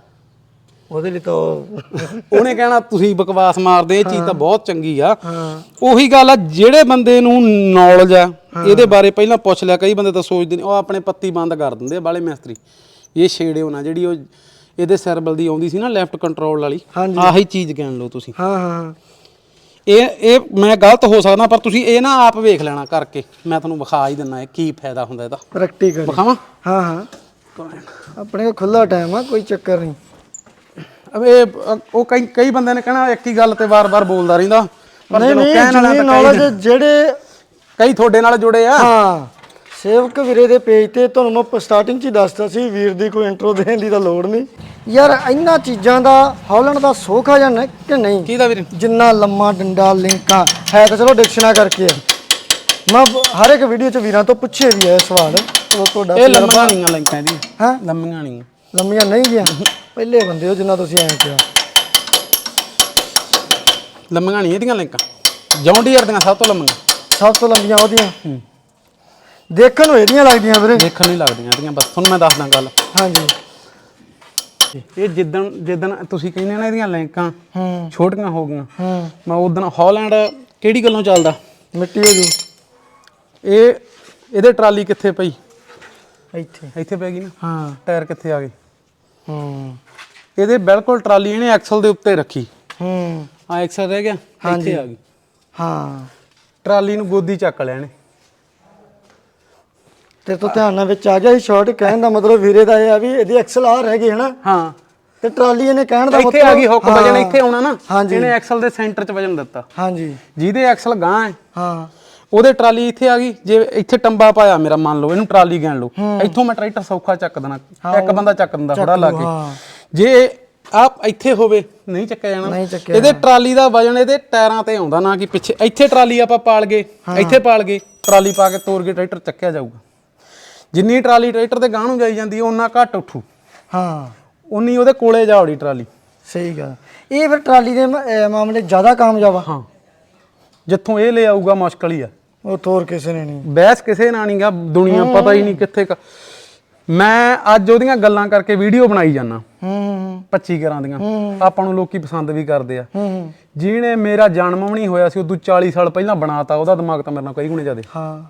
ਉਹਦੇ ਲਈ ਤਾਂ ਉਹ- ਉਹਨੇ ਕਹਿਣਾ ਤੁਸੀਂ ਬਕਵਾਸ ਮਾਰਦੇ ਇਹ ਚੀਜ਼ ਤਾਂ ਬਹੁਤ ਚੰਗੀ ਆ। ਹਾਂ। ਉਹੀ ਗੱਲ ਆ ਜਿਹੜੇ ਬੰਦੇ ਨੂੰ ਨੌਲੇਜ ਆ ਇਹਦੇ ਬਾਰੇ ਪਹਿਲਾਂ ਪੁੱਛ ਲਿਆ ਕਈ ਬੰਦੇ ਤਾਂ ਸੋਚਦੇ ਨੇ ਉਹ ਆਪਣੇ ਪੱਤੀ ਬੰਦ ਕਰ ਦਿੰਦੇ ਆ ਬਾਲੇ ਮਿਸਤਰੀ। ਇਹ ਛੇੜਿਓ ਨਾ ਜਿਹੜੀ ਉਹ ਇਹਦੇ ਸਰਬਲ ਦੀ ਆਉਂਦੀ ਸੀ ਨਾ ਲੈਫਟ ਕੰਟਰੋਲ ਵਾਲੀ ਹਾਂਜੀ। ਆਹੀ ਚੀਜ਼ ਕਹਿਣ ਲਓ ਤੁਸੀਂ। ਹਾਂ ਹਾਂ ਇਹ ਇਹ ਮੈਂ ਗਲਤ ਹੋ ਸਕਦਾ ਪਰ ਤੁਸੀਂ ਇਹ ਨਾ ਆਪ ਵੇਖ ਲੈਣਾ ਕਰਕੇ ਮੈਂ ਤੁਹਾਨੂੰ ਵਿਖਾ ਹੀ ਦਿੰਨਾ ਇਹ ਕੀ ਫਾਇਦਾ ਹੁੰਦਾ ਇਹਦਾ। ਪ੍ਰੈਕਟੀਕਲ ਵਿਖਾਵਾਂ? ਹਾਂ ਹਾਂ। ਆਪਣੇ ਕੋਲ ਖੁੱਲਾ ਟਾਈਮ ਆ ਕੋਈ ਚੱਕਰ ਨਹੀਂ। ਇਹ ਅ, ਉਹ ਕਈ ਕਈ ਬੰਦੇ ਨੇ ਕਹਿਣਾ ਇੱਕ ਹੀ ਗੱਲ ਤੇ ਵਾਰ-ਵਾਰ ਬੋਲਦਾ ਰਹਿੰਦਾ। ਪਰ ਨਹੀਂ ਨਹੀਂ ਕਹਿਣ ਵਾਲਿਆਂ ਜਿੰਨੀ ਤਾਂ ਕਈ ਨੌਲੇਜ ਜਿਹੜੇ ਕਈ ਤੁਹਾਡੇ ਨਾਲ ਜੁੜੇ ਆ। ਹਾਂ ਸੇਵਕ ਵੀਰੇ ਦੇ ਪੇਜ ਤੇ ਤੁਹਾਨੂੰ ਮੈਂ ਸਟਾਰਟਿੰਗ 'ਚ ਹੀ ਦੱਸਤਾ ਸੀ ਵੀਰ ਦੀ ਕੋਈ ਇੰਟਰੋ ਦੇਣ ਦੀ ਤਾਂ ਲੋੜ ਨਹੀਂ। ਯਾਰ ਇਹਨਾਂ ਚੀਜ਼ਾਂ ਦਾ ਹੌਲੈਂਡ ਦਾ ਸੋਖਾ ਜਾਂ ਨਹੀਂ ਕਿ ਨਹੀਂ? ਕਿਹਦਾ ਵੀਰੇ? ਜਿੰਨਾ ਲੰਮਾ ਡੰਡਾ ਲਿੰਕਾਂ ਹੈ ਤਾਂ ਚਲੋ ਡਿਕਸ਼ਨਾ ਕਰਕੇ। ਆ। ਮੈਂ ਹਰ ਇੱਕ ਵੀਡੀਓ 'ਚ ਵੀਰਾਂ ਤੋਂ ਪੁੱਛੇ ਵੀ ਹੈ ਇਹ ਸਵਾਲ। ਤੁਹਾਡਾ ਇਹ ਲੰਮੀਆਂ ਨਹੀਂ ਲਿੰਕਾਂ ਇਹਦੀਆਂ। ਹਾਂ? ਲੰਮੀਆਂ ਨਹੀਂ ਲੰਮੀਆਂ ਨਹੀਂ ਗਿਆ ਪਹਿਲੇ ਬੰਦੇ ਹੋ ਜਿੰਨਾ ਤੁਸੀਂ ਐਂ ਕਿਹਾ। ਲੰਮੀਆਂ ਨਹੀਂ ਇਹਦੀਆਂ ਲਿੰਕਾਂ। ਜੌਂਡੀਅਰ ਦੀਆਂ ਸਭ ਤੋਂ ਲੰਮੀਆਂ। ਸਭ ਤੋਂ ਲੰਬੀਆਂ ਉਹਦੀਆਂ। ਦੇਖਣ ਨੂੰ ਇਹਦੀਆਂ ਲੱਗਦੀਆਂ ਵੀਰੇ। ਦੇਖਣ ਨਹੀਂ ਲੱਗਦੀਆਂ ਇਹਦੀਆਂ। ਬਸ ਤੁਹਾਨੂੰ ਮੈਂ ਦੱਸਦਾ ਗੱਲ। ਹਾਂਜੀ। ਇਹ ਜਿੱਦਣ ਜਿੱਦਣ ਤੁਸੀਂ ਕਹਿੰਦੇ ਨਾ ਇਹਦੀਆਂ ਲਿੰਕਾਂ ਹੂੰ। ਛੋਟੀਆਂ ਹੋ ਗਈਆਂ। ਹੂੰ। ਮੈਂ ਉਦੋਂ ਹਾਲੈਂਡ ਕਿਹੜੀ ਗੱਲੋਂ ਚੱਲਦਾ? ਮਿੱਟੀ ਹੋ ਜੂ ਇਹ ਇਹਦੇ ਟਰਾਲੀ ਕਿੱਥੇ ਪਈ? ਇੱਥੇ। ਇੱਥੇ ਪੈ ਗਈ ਨਾ? ਹਾਂ। ਟਾਇਰ ਕਿੱਥੇ ਆ ਗਏ? ਹੂੰ। ਇਹਦੇ ਬਿਲਕੁਲ ਟਰਾਲੀ ਇਹਨੇ ਐਕਸਲ ਦੇ ਉੱਤੇ ਰੱਖੀ। ਹੂੰ। ਆ ਐਕਸਲ ਰਹਿ ਗਿਆ ਇੱਥੇ ਆ ਗਈ। ਹਾਂ। ਟਰਾਲੀ ਨੂੰ ਗੋਦੀ ਚੱਕ ਲਿਆ ਇਹਨੇ। ਤੇ ਤੋਂ ਧਿਆਨ ਨਾਲ ਵਿੱਚ ਆ ਗਿਆ ਸੀ ਸ਼ਾਰਟ ਕਹਿਣ ਦਾ ਮਤਲਬ ਵੀਰੇ ਦਾ ਇਹ ਆ ਵੀ ਇਹਦੀ ਐਕਸਲ ਆ ਰਹਿ ਗਈ ਹਨਾ? ਹਾਂ। ਤੇ ਟਰਾਲੀ ਇਹਨੇ ਕਹਿਣ ਦਾ ਇੱਥੇ ਆ ਗਈ ਹੁੱਕ ਹਾਂ, ਵਜਨ ਇੱਥੇ ਆਉਣਾ ਨਾ। ਹਾਂਜੀ। ਇਹਨੇ ਐਕਸਲ ਦੇ ਸੈਂਟਰ 'ਚ ਵਜਨ ਦਿੱਤਾ। ਹਾਂਜੀ। ਜਿਹਦੇ ਐਕਸਲ ਗਾਂ ਹੈ। ਹਾਂ। ਉਹਦੇ ਟਰਾਲੀ ਇੱਥੇ ਆ ਗਈ ਜੇ ਇੱਥੇ ਟੰਬਾ ਪਾਇਆ ਮੇਰਾ ਮੰਨ ਲਓ ਇਹਨੂੰ ਟਰਾਲੀ ਗਿਣ ਲਓ। ਇੱਥੋਂ ਮੈਂ ਟਰੈਕਟਰ ਸੌਖਾ ਚੱਕ ਦੇਣਾ ਇੱਕ ਬੰਦਾ ਚੱਕ ਦਿੰਦਾ ਥੋੜਾ ਲਾ ਕੇ। ਜੇ ਆਪ ਇੱਥੇ ਹੋਵੇ ਨਹੀਂ ਚੱਕਿਆ ਜਾਣਾ। ਇਹਦੇ ਟਰਾਲੀ ਦਾ ਵਜਨ ਇਹਦੇ ਟਾਇਰਾਂ ਤੇ ਆਉਂਦਾ ਨਾ ਕਿ ਪਿੱਛੇ ਇੱਥੇ ਟਰਾਲੀ ਆਪਾਂ ਪਾਲ ਗਏ ਇੱਥੇ ਪਾਲ ਗਏ ਟਰਾਲੀ ਪਾ ਕੇ ਤੋਰ ਕੇ ਟਰੈਕਟਰ ਚੱਕਿਆ ਜਾਊਗਾ। ਜਿੰਨੀ ਟਰਾਲੀ ਟਰੈਕਟਰ ਦੇ ਗਾਂਹ ਨੂੰ ਜਾਈ ਜਾਂਦੀ ਹੈ ਉਹਨਾਂ ਘੱਟ ਉੱਠੂ। ਹਾਂ। ਉਨੀ ਉਹਦੇ ਕੋਲੇ ਜਾਵੜੀ ਟਰਾਲੀ। ਸਹੀ ਗੱਲ। ਇਹ ਫਿਰ ਟਰਾਲੀ ਦੇ ਮ- ਅਹ ਮਾਮਲੇ 'ਚ ਜ਼ਿਆਦਾ ਕਾਮਯਾਬ ਆ। ਹਾਂ। ਜਿੱਥੋਂ ਇਹ ਲੈ ਆਊਗਾ ਮੁਸ਼ਕਲ ਹੀ ਆ। ਉਹ ਤੋਰ ਕਿਸੇ ਨੇ ਨਹੀਂ। ਬਹਿਸ ਕਿਸੇ ਨਾਲ ਨਹੀਂਗਾ ਦੁਨੀਆ ਪਤਾ ਹੀ ਨਹੀਂ ਕਿੱਥੇ ਕ- ਮੈਂ ਅੱਜ ਉਹਦੀਆਂ ਗੱਲਾਂ ਕਰਕੇ ਵੀਡੀਓ ਬਣਾਈ ਜਾਂਦਾ। ਹੂੰ 25 ਗਰਾਂ ਦੀਆਂ। ਆਪਾਂ ਨੂੰ ਲੋਕੀ ਪਸੰਦ ਵੀ ਕਰਦੇ ਆ। ਹੂੰ ਜਿਹਨੇ ਮੇਰਾ ਜਨਮ ਵੀ ਨਹੀਂ ਹੋਇਆ ਸੀ ਉਦੋਂ 40 ਸਾਲ ਪਹਿਲਾਂ ਬਣਾਤਾ ਉਹਦਾ ਦਿਮਾਗ ਤਾਂ ਮੇਰੇ ਨਾਲ ਕਈ ਗੁਣੇ ਜ਼ਿਆਦੇ। ਹਾਂ।